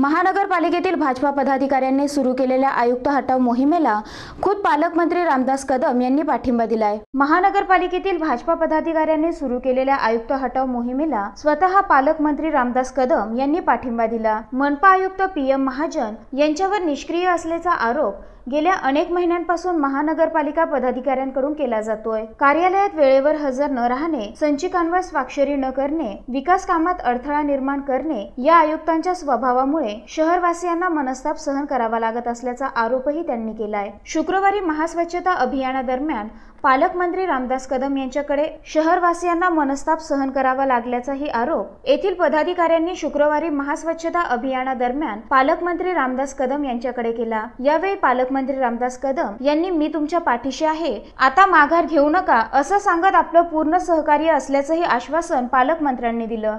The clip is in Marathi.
महानगरपालिकेतील भाजपा पदाधिकाऱ्यांनी सुरू केलेल्या आयुक्त हटाव मोहिमेला खुद पालकमंत्री रामदास कदम यांनी पाठिंबा दिलाय. महानगरपालिकेतील भाजपा पदाधिकाऱ्यांनी सुरू केलेल्या आयुक्त हटाव मोहिमेला स्वतः पालकमंत्री रामदास कदम यांनी पाठिंबा दिला. मनपा आयुक्त पी एम महाजन यांच्यावर निष्क्रिय असल्याचा आरोप गेल्या अनेक महिन्यांपासून महानगरपालिका पदाधिकाऱ्यांकडून केला जातोय. कार्यालयात वेळेवर हजर न राहणे संचिकांवर स्वाक्षरी न करणे विकास कामात अडथळा निर्माण करणे या आयुक्तांच्या स्वभावामुळे शहरवासियांना मनस्ताप सहन करावा लागत असल्याचा आरोपही त्यांनी केलाय. शुक्रवारी महास्वच्छता अभियानादरम्यान पालकमंत्री रामदास कदम यांच्याकडे शहरवासियांना मनस्ताप सहन करावा लागल्याचाही आरोप येथील पदाधिकाऱ्यांनी शुक्रवारी महास्वच्छता अभियानादरम्यान पालकमंत्री रामदास कदम यांच्याकडे केला. यावेळी पालकमंत्री रामदास कदम यांनी मी तुमच्या पाठीशी आहे. आता माघार घेऊ नका. असं सांगत आपलं पूर्ण सहकार्य असल्याचंही आश्वासन पालकमंत्र्यांनी दिलं.